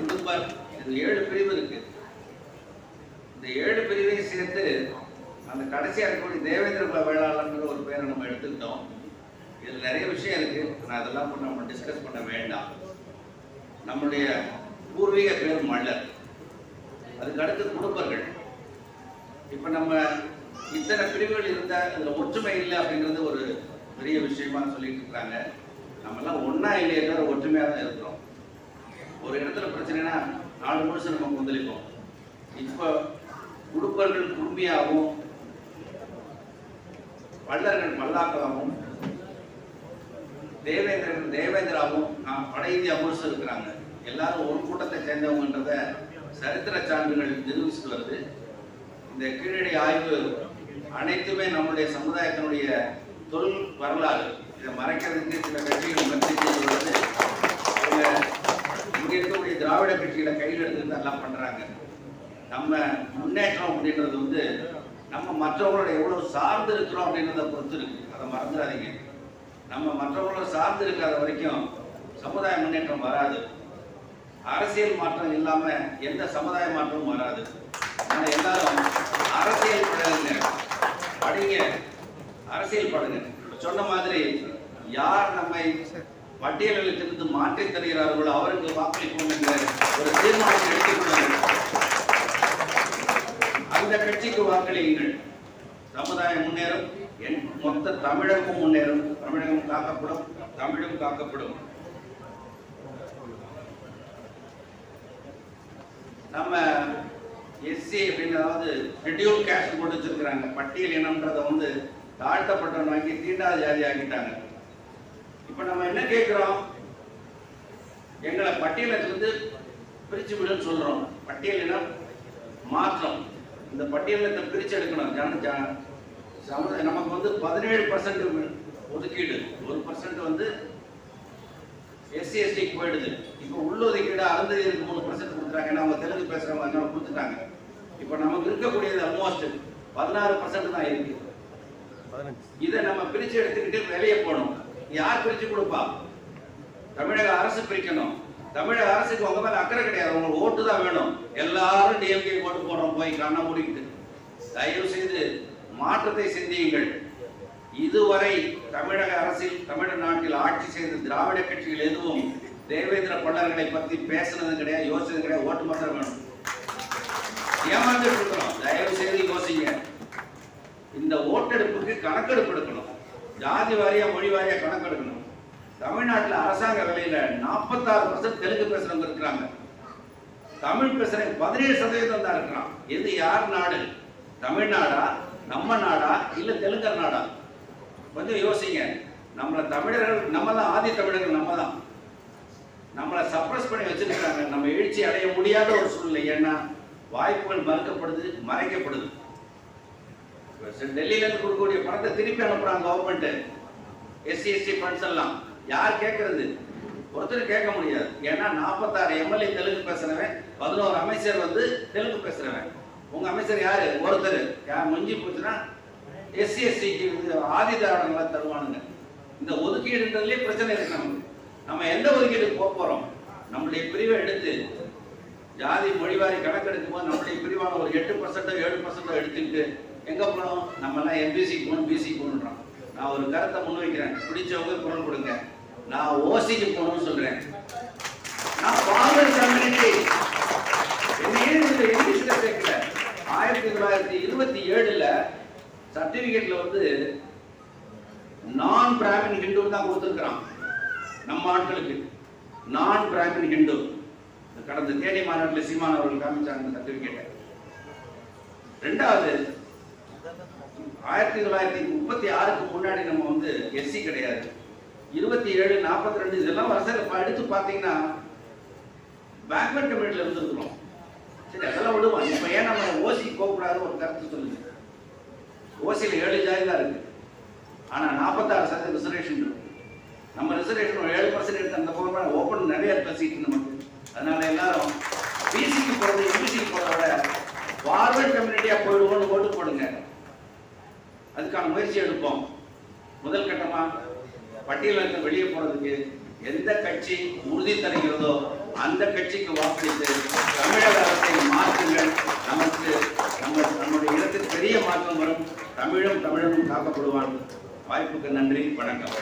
குடும்பம் இது ஏழு பிரிவு இருக்கு. இந்த ஏழு பிரிவையும் சேர்த்து அந்த கடைசியாக இருக்கக்கூடிய தேவேந்திர குல வேளாளர்ங்கிற ஒரு பேரை நம்ம எடுத்துக்கிட்டோம். இதில் நிறைய விஷயம் இருக்கு. நான் அதெல்லாம் நம்ம டிஸ்கஸ் பண்ண வேண்டாம். நம்முடைய பூர்வீக பேர் மல்லர் அதுக்கு அடுத்து குடும்பங்கள் இப்போ நம்ம இத்தனை பிரிவுகள் இருந்தால் இதில் ஒற்றுமை இல்லை அப்படிங்கிறது ஒரு பெரிய விஷயமா சொல்லிட்டு இருக்காங்க. நம்மலாம் ஒன்றா ஒண்ணா இல்லையே ஒற்றுமையாக தான் இருக்கிறோம் ஒரு இடத்துல பிரச்சனைனா நாலு முழுசு நம்ம கொந்தளிப்போம். இப்போ உடுப்பர்கள் குடும்பியாகவும் பல்லர்கள் மல்லாக்களாகவும் தேவேந்திரன் தேவேந்திராவும் நான் வட இந்தியா முழுசு இருக்கிறாங்க. எல்லாரும் ஒரு கூட்டத்தை சேர்ந்தவங்கன்றத சரித்திர சான்றுகள் நிரூபிச்சுட்டு வருது. இந்த கீழடி ஆய்வு அனைத்துமே நம்முடைய சமுதாயத்தினுடைய தொல் வரலாறு. இதை மறைக்கிறதுக்கு சில கட்சிகள் முயற்சி செய்து வருது. திராவிட கட்சிகளை கையில் எடுத்துட்டு எல்லாம் பண்றாங்க. நம்ம முன்னேற்றம் அப்படின்றது வந்து நம்ம மற்றவங்களோட எவ்வளவு சார்ந்து இருக்கிறோம் அப்படின்றத பொறுத்து இருக்கு. அதை மறந்துடாதீங்க. நம்ம மற்றவங்களோட சார்ந்து இருக்காத வரைக்கும் சமுதாய முன்னேற்றம் வராது. அரசியல் மாற்றம் இல்லாம எந்த சமுதாய மாற்றமும் வராது. ஆனா எல்லாரும் அரசியல் பழகுங்க. படிங்க. அரசியல் படுங்க சொன்ன மாதிரி யார் நம்மை பட்டியலிலிருந்து மாற்றி தருகிறார்களோ அவருக்கு வாக்களிப்போம் என்ற ஒரு தீர்மானம் எடுத்துக்கொள்ளுங்கள் அந்த கட்சிக்கு வாக்களியுங்கள். சமுதாயம் முன்னேறும் என் மொத்த தமிழகம் முன்னேறும். தமிழகம் காக்கப்படும் தமிழும் காக்கப்படும். நம்ம எஸ்சி அப்படின்னு அதாவது ஷெட்யூல் கேஸ்ட் போட்டு வச்சிருக்கிறாங்க. பட்டியல் இனம்ன்றதை வந்து தாழ்த்தப்பட்டவன் வாங்கி தீண்டாத ஜாதி ஆக்கிட்டாங்க. இப்போ நம்ம என்ன கேட்குறோம் எங்களை பட்டியலிருந்து பிரிச்சு விடுன்னு சொல்றோம். பட்டியல் இனம் மாற்றம். இந்த பட்டியலத்தை பிரிச்சு எடுக்கணும். ஜன நமக்கு வந்து பதினேழு பர்சன்ட் ஒதுக்கீடு. ஒரு பர்சன்ட் வந்து எஸ்சி எஸ்டிக்கு போயிடுது. இப்போ உள்ளொதுக்கீடு அருந்ததியருக்கு மூணு பர்சன்ட் கொடுக்குறாங்க. ஏன்னா அவங்க தெலுங்கு பேசுறவங்க அதனால கொடுத்துட்டாங்க. இப்போ நமக்கு இருக்கக்கூடியது ஆல்மோஸ்ட் பதினாறு பர்சன்ட் தான் இருக்கு. இதை நம்ம பிரிச்சு எடுத்துக்கிட்டு வெளியே போகணும். யார் பிரிச்சு கொடுப்பா? தமிழக அரசு பிரிக்கணும். தமிழக அரசுக்கு உங்க மேல அக்கறை கிடையாது. உங்களுக்கு ஓட்டு தான் வேணும். எல்லாரும் டிஎம்கே ஓட்டு போடுறோம். போய் கண்ணை மூடிக்கிட்டு. தயவு செய்து மாற்றத்தை சிந்தியுங்கள். இதுவரை தமிழக அரசில் தமிழ்நாட்டில் ஆட்சி செய்த திராவிட கட்சிகள் எதுவும் தேவேந்திர பல்லர்களை பத்தி பேசுனது கிடையாது யோசிச்சது கிடையாது. ஓட்டு மாத்திரம் வேணும். ஏமாந்துட்டு இருக்கிறோம் தயவு செய்து யோசிங்க. இந்த ஓட்டெடுப்புக்கு கணக்கெடுப்பு எடுக்கணும். ஜாதி வாரியா மொழி வாரியா கணக்கெடுக்கணும். தமிழ்நாட்டில் அரசாங்க வேலையில் நாற்பத்தாறு பர்சன்ட் தெலுங்கு பேசுறவங்க இருக்கிறாங்க. தமிழ் பேசுறவங்க பதினேழு சதவீதம் தான் இருக்கிறான். இது யார் நாடு? தமிழ்நாடா நம்ம நாடா? இல்லை தெலுங்கர் நாடா? கொஞ்சம் யோசிங்க. நம்மள தமிழர்கள் நம்ம தான் ஆதி தமிழர்கள் நம்ம தான் நம்மளை சப்ரஸ் பண்ணி வச்சிருக்காங்க நம்ம எழுச்சி அடைய முடியாத ஒரு சூழ்நிலை. ஏன்னா வாய்ப்புகள் மறுக்கப்படுது மறைக்கப்படுது. இப்ப டெல்லியில இருந்து கொடுக்கக்கூடிய பணத்தை திருப்பி அனுப்புறாங்க கவர்மெண்ட் எஸ்சி எஸ்டி ஃபண்ட்ஸ் எல்லாம். யார் கேட்கறது ஒருத்தர் கேட்க முடியாது. ஏன்னா நாற்பத்தாறு எம்எல்ஏ தெலுங்கு பேசுறவன் பதினோரு அமைச்சர் வந்து தெலுங்கு பேசுறவன். உங்க அமைச்சர் யாரு? ஒருத்தர். யார் முஞ்சி போச்சுன்னா எஸ்சி எஸ்டிக்கு ஆதி திராவிடங்களா தருவானுங்க. இந்த ஒதுக்கீடுன்றதுலயே பிரச்சனை இருக்கு நமக்கு. நம்ம எந்த ஒதுக்கீடுக்கு போக போறோம்? நம்மளுடைய பிரிவை எடுத்து ஜாதி மொழிவாரி கணக்கெடுக்கும் போது நம்முடைய பிரிவான ஒரு எட்டு பர்சன்டோ ஏழு பர்சன்டோ எடுத்துக்கிட்டு எங்க போனோம்? நம்ம எல்லாம் எம்பிசி போகணும் பிசி போகணுன்றோம் நான் ஒரு கருத்தை முன்வைக்கிறேன் பிடிச்சவங்க குரல் கொடுங்க. நான் ஓசிக்கு போகணும்னு சொல்றேன். நான் ஃபார்மர் கம்யூனிட்டி என்னையே இந்த சேர்க்கல ஆயிரத்தி தொள்ளாயிரத்தி இருபத்தி ஏழுல சர்டிபிகேட்ல வந்து நான் பிராமின் ஹிந்து தான் கொடுத்துருக்கிறான். நம்ம ஆட்களுக்கு. நான் பிராமின் ஹிந்து கடந்த தேனி மாநாட்டில் சீமான் அவர்கள் காமிச்சாங்க சர்டிபிகேட்டை ரெண்டாவது ஆயிரத்தி தொள்ளாயிரத்தி முப்பத்தி ஆறுக்கு முன்னாடி நம்ம வந்து எஸ்சி கிடையாது. இருபத்தி ஏழு நாற்பத்தி ரெண்டு இதெல்லாம் வருஷம் எடுத்து பார்த்தீங்கன்னா பேக்வர்ட் கம்யூனிட்டியில் இருந்துருக்குறோம். சரி அதெல்லாம் விடுவோம். இப்போ ஏன் நம்ம ஓசிக்கு போகக்கூடாதுன்னு ஒரு கருத்து சொல்லுங்க ஓசியில் ஏழு ஜாதி தான் இருக்கு. ஆனால் நாற்பத்தாறு சதவீதம் ரிசர்வேஷன் இருக்கு. நம்ம ரிசர்வேஷன் ஒரு ஏழு பர்சன்ட் எடுத்து அந்த போகிறோம் ஓப்பன் நிறைய இருக்க நமக்கு அதனால எல்லாரும் பிசிக்கு போகிறது எம்பிசிக்கு போகிறத விட ஃபார்வர்ட் கம்யூனிட்டியாக போயிடுவோம்னு ஓட்டு போடுங்க. அதுக்கான முயற்சி எடுப்போம். முதல் கட்டமா பட்டியலிருந்து வெளியே போறதுக்கு எந்த கட்சி உறுதி தருகிறதோ அந்த கட்சிக்கு வாக்களித்து தமிழக அரசை மாற்றுங்கள். நமக்கு நம்ம நம்முடைய இடத்தில் பெரிய மாற்றம் வரும். தமிழும் தமிழனும் காக்கப்படுவான். வாய்ப்புக்கு நன்றி வணக்கம்.